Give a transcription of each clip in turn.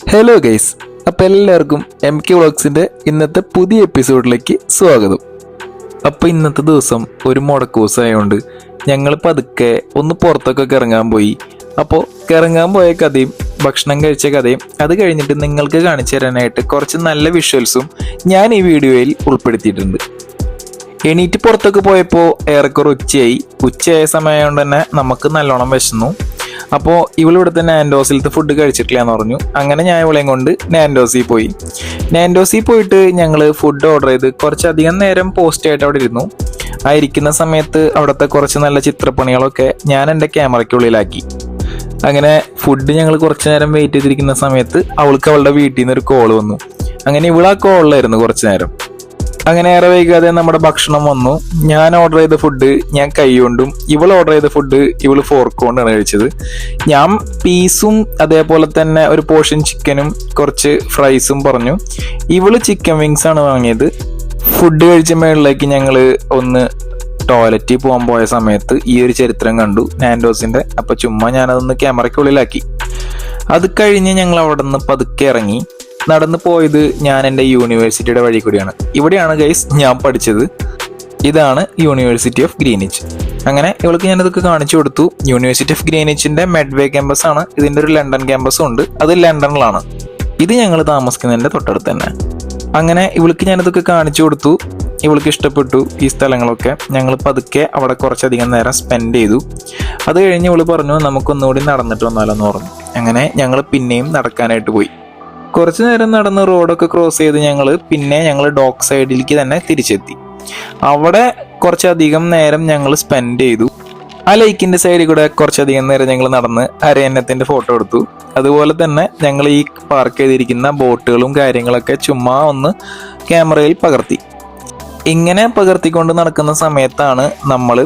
Hello guys അപ്പം എല്ലാവർക്കും M K വ്ളോഗ്സിന്റെ ഇന്നത്തെ പുതിയ എപ്പിസോഡിലേക്ക് സ്വാഗതം. അപ്പോൾ ഇന്നത്തെ ദിവസം ഒരു മുടക്കൂസ് ആയതുകൊണ്ട് ഞങ്ങൾ പതുക്കെ ഒന്ന് പുറത്തൊക്കെ ഇറങ്ങാൻ പോയി. അപ്പോൾ ഇറങ്ങാൻ പോയ കഥയും ഭക്ഷണം കഴിച്ച കഥയും അത് കഴിഞ്ഞിട്ട് നിങ്ങൾക്ക് കാണിച്ചു തരാനായിട്ട് കുറച്ച് നല്ല വിഷ്വൽസും ഞാൻ ഈ വീഡിയോയിൽ ഉൾപ്പെടുത്തിയിട്ടുണ്ട്. എണീറ്റ് പുറത്തൊക്കെ പോയപ്പോൾ ഏറെക്കുറെ ഉച്ചയായി. ഉച്ചയായ സമയമായതുകൊണ്ട് തന്നെ നമുക്ക് നല്ലോണം വിശന്നു. അപ്പോൾ ഇവളിവിടെ തന്നെ നാൻഡോസിലത്തെ ഫുഡ് കഴിച്ചിട്ടില്ല എന്ന് പറഞ്ഞു. അങ്ങനെ ഞാൻ ഇവളെയും കൊണ്ട് നാൻഡോസിൽ പോയി. നാൻഡോസിൽ പോയിട്ട് ഞങ്ങൾ ഫുഡ് ഓർഡർ ചെയ്ത് കുറച്ചധികം നേരം പോസ്റ്റ് ആയിട്ട് അവിടെ ഇരുന്നു. ആ ഇരിക്കുന്ന സമയത്ത് അവിടുത്തെ കുറച്ച് നല്ല ചിത്രപ്പണികളൊക്കെ ഞാൻ എന്റെ ക്യാമറയ്ക്കുള്ളിലാക്കി. അങ്ങനെ ഫുഡ് ഞങ്ങൾ കുറച്ച് നേരം വെയിറ്റ് ചെയ്തിരിക്കുന്ന സമയത്ത് അവൾക്ക് അവളുടെ വീട്ടിൽ നിന്ന് ഒരു കോൾ വന്നു. അങ്ങനെ ഇവളാ കോളിലായിരുന്നു കുറച്ച് നേരം. അങ്ങനെ ഏറെ വൈകാതെ നമ്മുടെ ഭക്ഷണം വന്നു. ഞാൻ ഓർഡർ ചെയ്ത ഫുഡ് ഞാൻ കൈ കൊണ്ടും ഇവൾ ഓർഡർ ചെയ്ത ഫുഡ് ഇവൾ ഫോർക്ക് കൊണ്ടാണ് കഴിച്ചത്. ഞാൻ പീസും അതേപോലെ തന്നെ ഒരു പോർഷൻ ചിക്കനും കുറച്ച് ഫ്രൈസും പറഞ്ഞു. ഇവൾ ചിക്കൻ വിങ്സ് ആണ് വാങ്ങിയത്. ഫുഡ് കഴിച്ച മേളിലേക്ക് ഞങ്ങൾ ഒന്ന് ടോയ്ലറ്റിൽ പോകാൻ പോയ സമയത്ത് ഈ ഒരു ചരിത്രം കണ്ടു. നാൻഡോസിന്റെ. അപ്പൊ ചുമ്മാ ഞാനതൊന്ന് ക്യാമറയ്ക്കുള്ളിലാക്കി. അത് കഴിഞ്ഞ് ഞങ്ങൾ അവിടെ നിന്ന് പതുക്കെ ഇറങ്ങി. നടന്നു പോയത് ഞാൻ എന്റെ യൂണിവേഴ്സിറ്റിയുടെ വഴി കൂടിയാണ്. ഇവിടെയാണ് ഗൈസ് ഞാൻ പഠിച്ചത്. ഇതാണ് യൂണിവേഴ്സിറ്റി ഓഫ് ഗ്രീനിച്ച്. അങ്ങനെ ഇവൾക്ക് ഞാനിതൊക്കെ കാണിച്ചു കൊടുത്തു. യൂണിവേഴ്സിറ്റി ഓഫ് ഗ്രീനിച്ചിന്റെ മെഡ്വേ ക്യാമ്പസ് ആണ്. ഇതിന്റെ ഒരു ലണ്ടൻ ക്യാമ്പസും ഉണ്ട്. അത് ലണ്ടനിലാണ്. ഇത് ഞങ്ങൾ താമസിക്കുന്നതിന്റെ തൊട്ടടുത്ത് തന്നെ. അങ്ങനെ ഇവൾക്ക് ഞാനിതൊക്കെ കാണിച്ചു കൊടുത്തു. ഇവൾക്ക് ഇഷ്ടപ്പെട്ടു ഈ സ്ഥലങ്ങളൊക്കെ. ഞങ്ങൾ പതുക്കെ അവിടെ കുറച്ചധികം നേരം സ്പെൻഡ് ചെയ്തു. അത് കഴിഞ്ഞ് ഇവൾ പറഞ്ഞു നമുക്കൊന്നുകൂടി നടന്നിട്ട് വന്നാലോന്ന് പറഞ്ഞു. അങ്ങനെ ഞങ്ങൾ പിന്നെയും നടക്കാനായിട്ട് പോയി. കുറച്ചു നേരം നടന്ന് റോഡൊക്കെ ക്രോസ് ചെയ്ത് ഞങ്ങൾ പിന്നെ ഞങ്ങൾ ഡോക്ക് സൈഡിലേക്ക് തന്നെ തിരിച്ചെത്തി. അവിടെ കുറച്ചധികം നേരം ഞങ്ങൾ സ്പെൻഡ് ചെയ്തു. ആ ലേക്കിന്റെ സൈഡിൽ കൂടെ കുറച്ചധികം നേരം ഞങ്ങൾ നടന്ന് അരയന്നത്തിന്റെ ഫോട്ടോ എടുത്തു. അതുപോലെ തന്നെ ഞങ്ങൾ ഈ പാർക്ക് ചെയ്തിരിക്കുന്ന ബോട്ടുകളും കാര്യങ്ങളൊക്കെ ചുമ്മാ ഒന്ന് ക്യാമറയിൽ പകർത്തി. ഇങ്ങനെ പകർത്തിക്കൊണ്ട് നടക്കുന്ന സമയത്താണ് നമ്മൾ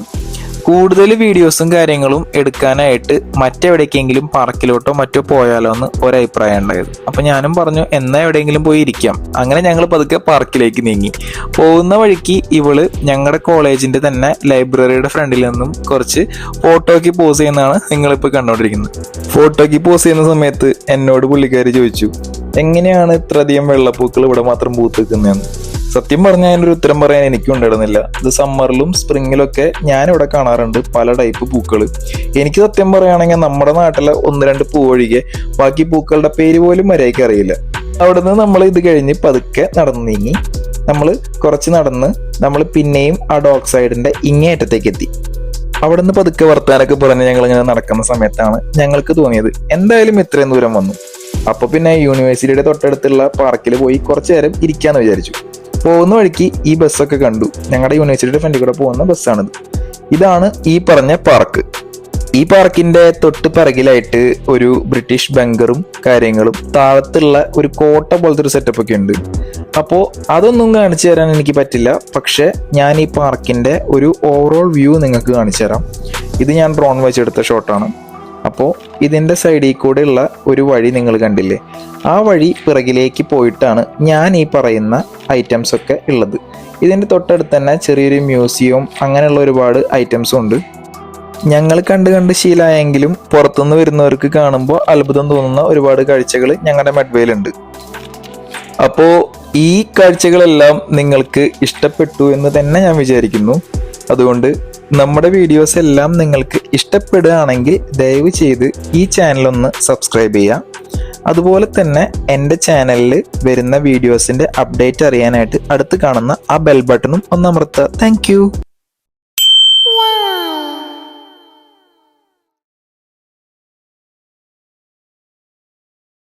കൂടുതൽ വീഡിയോസും കാര്യങ്ങളും എടുക്കാനായിട്ട് മറ്റെവിടേക്കെങ്കിലും പാർക്കിലോട്ടോ മറ്റോ പോയാലോ എന്ന് ഒരഭിപ്രായം ഉണ്ടായത്. അപ്പൊ ഞാനും പറഞ്ഞു എന്നാ എവിടെയെങ്കിലും പോയി ഇരിക്കാം. അങ്ങനെ ഞങ്ങൾ പതുക്കെ പാർക്കിലേക്ക് നീങ്ങി. പോകുന്ന വഴിക്ക് ഇവൾ ഞങ്ങളുടെ കോളേജിന്റെ തന്നെ ലൈബ്രറിയുടെ ഫ്രണ്ടിൽ നിന്നും കുറച്ച് ഫോട്ടോയ്ക്ക് പോസ് ചെയ്യുന്നതാണ് നിങ്ങളിപ്പോൾ കണ്ടുകൊണ്ടിരിക്കുന്നത് ഫോട്ടോയ്ക്ക് പോസ് ചെയ്യുന്ന സമയത്ത് എന്നോട് പുള്ളിക്കാരി ചോദിച്ചു എങ്ങനെയാണ് ഇത്രയധികം വെള്ളപ്പൂക്കൾ ഇവിടെ മാത്രം പൂത്ത് നിൽക്കുന്നതെന്ന്? സത്യം പറഞ്ഞാൽ അതിനൊരു ഉത്തരം പറയാൻ എനിക്കും ഉണ്ടായിരുന്നില്ല. ഇത് സമ്മറിലും സ്പ്രിങ്ങിലൊക്കെ ഞാനിവിടെ കാണാറുണ്ട് പല ടൈപ്പ് പൂക്കൾ എനിക്ക് സത്യം പറയുകയാണെങ്കിൽ നമ്മുടെ നാട്ടിലെ ഒന്ന് രണ്ട് പൂ ഒഴികെ ബാക്കി പൂക്കളുടെ പേര് പോലും മര്യാദയ്ക്ക് അറിയില്ല. അവിടുന്ന് നമ്മൾ ഇത് കഴിഞ്ഞ് പതുക്കെ നടന്നു നീങ്ങി നമ്മൾ കുറച്ച് നടന്ന് നമ്മൾ പിന്നെയും ആ ഡോഗ് സൈഡിന്റെ ഇങ്ങേയറ്റത്തേക്ക് എത്തി. അവിടുന്ന് പതുക്കെ വർത്താനൊക്കെ പറഞ്ഞ് ഞങ്ങൾ ഇങ്ങനെ നടക്കുന്ന സമയത്താണ് ഞങ്ങൾക്ക് തോന്നിയത് എന്തായാലും ഇത്രയും ദൂരം വന്നു. അപ്പൊ പിന്നെ യൂണിവേഴ്സിറ്റിയുടെ തൊട്ടടുത്തുള്ള പാർക്കിൽ പോയി കുറച്ചു നേരം ഇരിക്കാന്ന് വിചാരിച്ചു. പോകുന്ന വഴിക്ക് ഈ ബസ്സൊക്കെ കണ്ടു. ഞങ്ങളുടെ യൂണിവേഴ്സിറ്റിയുടെ ഫ്രണ്ടിൽ കൂടെ പോകുന്ന ബസ്സാണിത്. ഇതാണ് ഈ പറഞ്ഞ പാർക്ക് ഈ പാർക്കിന്റെ തൊട്ട് പിറകിലായിട്ട് ഒരു ബ്രിട്ടീഷ് ബങ്കറും കാര്യങ്ങളും താഴത്തുള്ള ഒരു കോട്ട പോലത്തെ ഒരു സെറ്റപ്പ് ഒക്കെ ഉണ്ട്. അപ്പോൾ അതൊന്നും കാണിച്ചു തരാൻ എനിക്ക് പറ്റില്ല. പക്ഷേ ഞാൻ ഈ പാർക്കിന്റെ ഒരു ഓവറോൾ വ്യൂ നിങ്ങൾക്ക് കാണിച്ചു തരാം. ഇത് ഞാൻ ഡ്രോൺ വെച്ചെടുത്ത ഷോട്ടാണ് അപ്പോൾ ഇതിന്റെ സൈഡിൽ കൂടെയുള്ള ഒരു വഴി നിങ്ങൾ കണ്ടില്ലേ? ആ വഴി പിറകിലേക്ക് പോയിട്ടാണ് ഞാൻ ഈ പറയുന്ന ഐറ്റംസ് ഒക്കെ ഉള്ളത്. ഇതിന്റെ തൊട്ടടുത്ത് തന്നെ ചെറിയൊരു മ്യൂസിയവും അങ്ങനെയുള്ള ഒരുപാട് ഐറ്റംസും ഉണ്ട്. ഞങ്ങൾ കണ്ട് കണ്ട് ശീലമായെങ്കിലും പുറത്തുനിന്ന് വരുന്നവർക്ക് കാണുമ്പോൾ അത്ഭുതം തോന്നുന്ന ഒരുപാട് കാഴ്ചകൾ ഞങ്ങളുടെ മെഡ്വേയിലുണ്ട് അപ്പോൾ ഈ കാഴ്ചകളെല്ലാം നിങ്ങൾക്ക് ഇഷ്ടപ്പെട്ടു എന്ന് തന്നെ ഞാൻ വിചാരിക്കുന്നു. അതുകൊണ്ട് നമ്മുടെ വീഡിയോസ് എല്ലാം നിങ്ങൾക്ക് ഇഷ്ടപ്പെടുകയാണെങ്കിൽ ദയവ് ചെയ്ത് ഈ ചാനലൊന്ന് സബ്സ്ക്രൈബ് ചെയ്യുക. അതുപോലെ തന്നെ എന്റെ ചാനലിൽ വരുന്ന വീഡിയോസിന്റെ അപ്ഡേറ്റ് അറിയാനായിട്ട് അടുത്ത് കാണുന്ന ആ ബെൽ ബട്ടണും ഒന്ന് അമർത്തുക. താങ്ക്